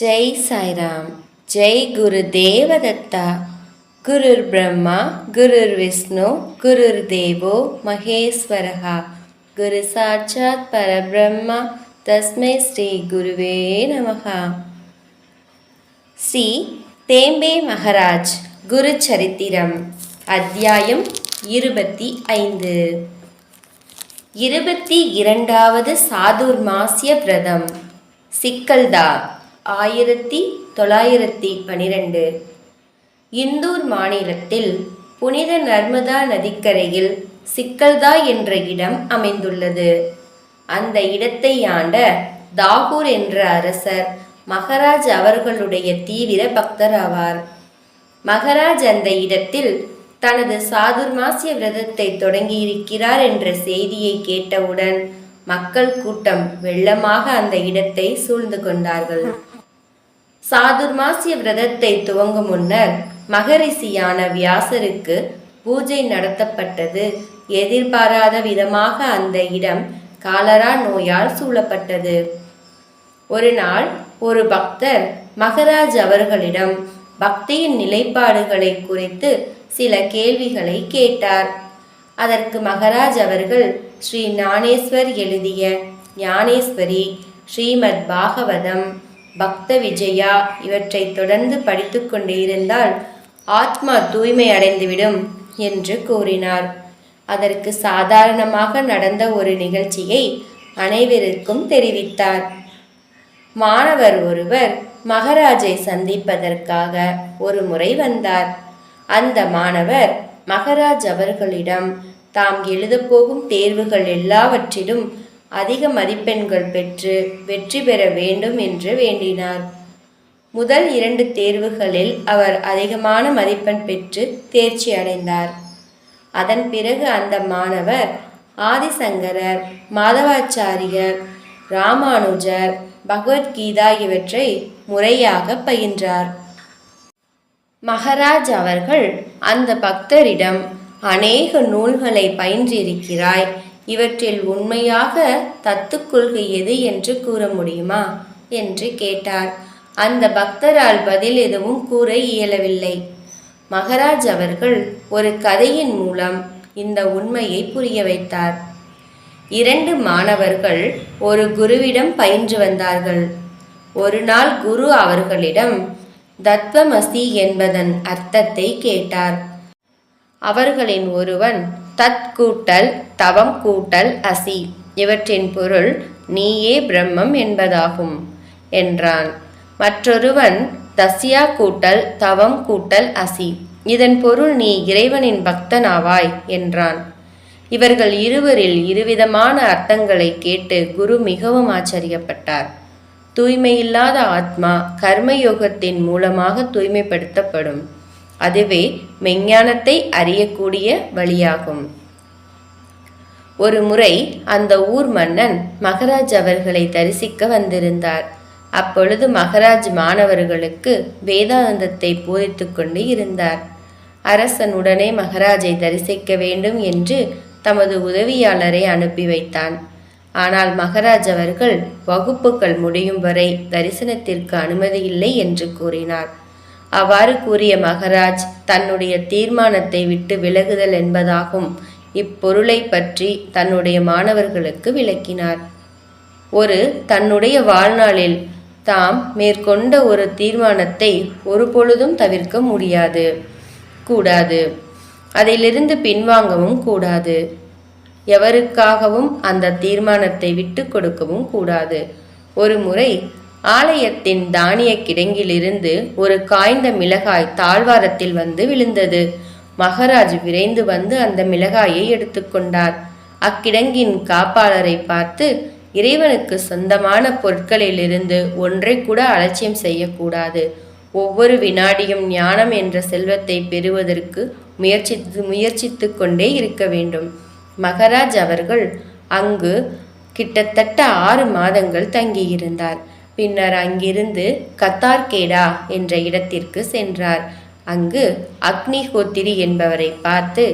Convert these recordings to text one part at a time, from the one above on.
ஜெய் சாய்ராம் ஜெய் குரு தேவதத்தா குருர் பிரம்மா குருர் விஷ்ணு குருர் தேவோ மகேஸ்வரகா குரு சாட்சாத் பரபிரம்மா தஸ்மை ஸ்ரீ குருவே நமகா ஸ்ரீ தேம்பே மகராஜ் குரு சரித்திரம் அத்தியாயம் இருபத்தி ஐந்து. இருபத்தி இரண்டாவது சாதுர் மாசிய விரதம். சிக்கல்தா? ஆயிரத்தி தொள்ளாயிரத்தி பனிரெண்டு. இந்தூர் மாநிலத்தில் புனித நர்மதா நதிக்கரையில் சிக்கல்தா என்ற இடம் அமைந்துள்ளது. அந்த இடத்தை ஆண்ட தாகூர் என்ற அரசர் மகராஜ் அவர்களுடைய தீவிர பக்தர் ஆவார். மகராஜ் அந்த இடத்தில் தனது சாதுர்மாசிய விரதத்தை தொடங்கியிருக்கிறார் என்ற செய்தியை கேட்டவுடன் மக்கள் கூட்டம் வெள்ளமாக அந்த இடத்தை சூழ்ந்து கொண்டார்கள். சாதுர்மாசிய விரதத்தை துவங்கும் முன்னர் மகரிஷியான வியாசருக்கு பூஜை நடத்தப்பட்டது. எதிர்பாராத விதமாக அந்த இடம் காலரா நோயால் சூழப்பட்டது. ஒரு நாள் ஒரு பக்தர் மகராஜ் அவர்களிடம் பக்தியின் நிலைப்பாடுகளை குறித்து சில கேள்விகளை கேட்டார். அதற்கு மகராஜ் அவர்கள் ஸ்ரீ ஞானேஸ்வர் எழுதிய ஞானேஸ்வரி ஸ்ரீமத் பாகவதம் பக்த விஜயா இவற்றை தொடர்ந்து படித்து கொண்டே இருந்தால் ஆத்மா தூய்மை அடைந்துவிடும் என்று கூறினார். அதற்கு சாதாரணமாக நடந்த ஒரு நிகழ்ச்சியை அனைவருக்கும் தெரிவித்தார். மாணவர் ஒருவர் மகராஜை சந்திப்பதற்காக ஒரு முறை வந்தார். அந்த மாணவர் மகராஜ் அவர்களிடம் தாம் எழுதப்போகும் தேர்வுகள் எல்லாவற்றிலும் அதிக மதிப்பெண்கள் பெற்று வெற்றி பெற வேண்டும் என்று வேண்டினார். முதல் இரண்டு தேர்வுகளில் அவர் அதிகமான மதிப்பெண் பெற்று தேர்ச்சி அடைந்தார். அதன் பிறகு அந்த மாணவர் ஆதிசங்கரர் மாதவாச்சாரியர் ராமானுஜர் பகவத்கீதா இவற்றை முறையாக பயின்றார். மகராஜ் அவர்கள் அந்த பக்தரிடம் அநேக நூல்களை பயின்றிருக்கிறாய் இவற்றில் உண்மையாக தத்து கொள்கை எது என்று கூற முடியுமா? என்று கேட்டார். அந்த பக்தரால் பதில் எதுவும் கூற இயலவில்லை. மகராஜ் அவர்கள் ஒரு கதையின் மூலம் இந்த உண்மையை புரிய வைத்தார். இரண்டு மாணவர்கள் ஒரு குருவிடம் பயின்று வந்தார்கள். ஒரு நாள் குரு அவர்களிடம் தத்வமசி என்பதன் அர்த்தத்தை கேட்டார். அவர்களின் ஒருவன் தத் கூட்டல் தவம் கூட்டல் அசி. இவற்றின் பொருள் நீயே பிரம்மம் என்பதாகும் என்றான். மற்றொருவன் தஸ்யா கூட்டல் தவம் கூட்டல் அசி. இதன் பொருள் நீ இறைவனின் பக்தனாவாய் என்றான். இவர்கள் இருவரில் இருவிதமான அர்த்தங்களை கேட்டு குரு மிகவும் ஆச்சரியப்பட்டார். தூய்மையில்லாத ஆத்மா கர்மயோகத்தின் மூலமாக தூய்மைப்படுத்தப்படும். அதுவே மெஞ்ஞானத்தை அறியக்கூடிய வழியாகும். ஒரு முறை அந்த ஊர் மன்னன் மகராஜ் அவர்களை தரிசிக்க வந்திருந்தார். அப்பொழுது மகராஜ் மாணவர்களுக்கு வேதாந்தத்தை போதித்து கொண்டு இருந்தார். அரசன் உடனே மகராஜை தரிசிக்க வேண்டும் என்று தமது உதவியாளரை அனுப்பி வைத்தான். ஆனால் மகராஜ் அவர்கள் வகுப்புகள் முடியும் வரை தரிசனத்திற்கு அனுமதி இல்லை என்று கூறினார். அவ்வாறு கூறிய மகராஜ் தன்னுடைய தீர்மானத்தை விட்டு விலகுதல் என்பதாகும். இப்பொருளை பற்றி தன்னுடைய மாணவர்களுக்கு விளக்கினார். ஒரு தன்னுடைய வாழ்நாளில் தாம் மேற்கொண்ட ஒரு தீர்மானத்தை ஒரு பொழுதும் தவிர்க்க முடியாது. கூடாது. அதிலிருந்து பின்வாங்கவும் கூடாது. எவருக்காகவும் அந்த தீர்மானத்தை விட்டு கொடுக்கவும் கூடாது. ஒரு முறை ஆலயத்தின் தானிய கிடங்கிலிருந்து ஒரு காய்ந்த மிளகாய் தாழ்வாரத்தில் வந்து விழுந்தது. மகராஜ் விரைந்து வந்து அந்த மிளகாயை எடுத்துக்கொண்டார் அக்கிடங்கின் காப்பாளரை பார்த்து இறைவனுக்கு சொந்தமான பொருட்களிலிருந்து ஒன்றை கூட அலட்சியம் செய்யக்கூடாது. ஒவ்வொரு வினாடியும் ஞானம் என்ற செல்வத்தை பெறுவதற்கு முயற்சித்து முயற்சித்து கொண்டே இருக்க வேண்டும். மகராஜ் அவர்கள் அங்கு கிட்டத்தட்ட ஆறு மாதங்கள் தங்கியிருந்தார். பின்னர் அங்கிருந்து கத்தார்கேடா என்ற இடத்திற்கு சென்றார். அங்கு அக்னிஹோத்திரி என்பவரை பார்த்து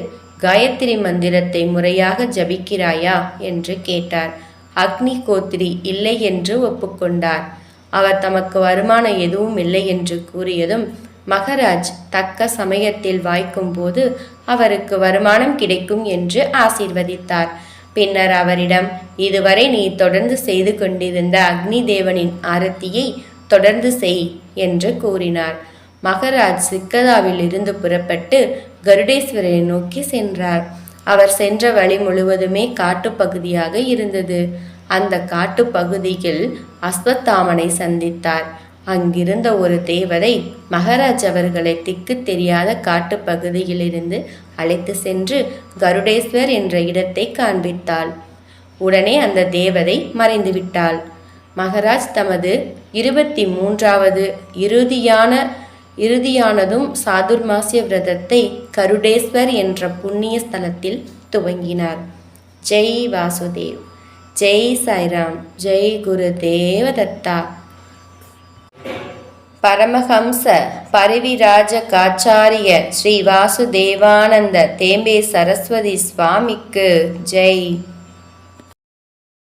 காயத்ரி மந்திரத்தை முறையாக ஜபிக்கிறாயா? என்று கேட்டார். அக்னிஹோத்திரி இல்லை என்று ஒப்புக்கொண்டார். அவர் தமக்கு வருமானம் எதுவும் இல்லை என்று கூறியதும் மகராஜ் தக்க சமயத்தில் வாய்க்கும் போது அவருக்கு வருமானம் கிடைக்கும் என்று ஆசீர்வதித்தார். பின்னர் அவரிடம் இதுவரை நீ தொடர்ந்து செய்து கொண்டிருந்த அக்னி தேவனின் ஆரத்தியை தொடர்ந்து செய் என்று கூறினார். மகராஜ் சிக்கதாவில் இருந்து புறப்பட்டு கருடேஸ்வரரை நோக்கி சென்றார். அவர் சென்ற வழி முழுவதுமே காட்டுப்பகுதியாக இருந்தது. அந்த காட்டுப்பகுதியில் அஸ்வத்தாமனை சந்தித்தார். அங்கிருந்த ஒரு தேவதை மகாராஜ் அவர்களை திக்கு தெரியாத காட்டுப்பகுதியிலிருந்து அழைத்து சென்று கருடேஸ்வர் என்ற இடத்தை காண்பித்தாள். உடனே அந்த தேவதை மறைந்து விட்டாள் மகராஜ் தமது இருபத்தி மூன்றாவது இறுதியான இறுதியானதும் சாதுர்மாசிய விரதத்தை கருடேஸ்வர் என்ற புண்ணிய ஸ்தலத்தில் துவங்கினார். ஜெய் வாசுதேவ் ஜெய் சாய்ராம் ஜெய் குரு தேவதத்தா பரமஹம்ச பரிவிராஜ காச்சாரிய ஸ்ரீ வாசுதேவானந்த தேம்பே சரஸ்வதி சுவாமிக்கு. ஜெய்.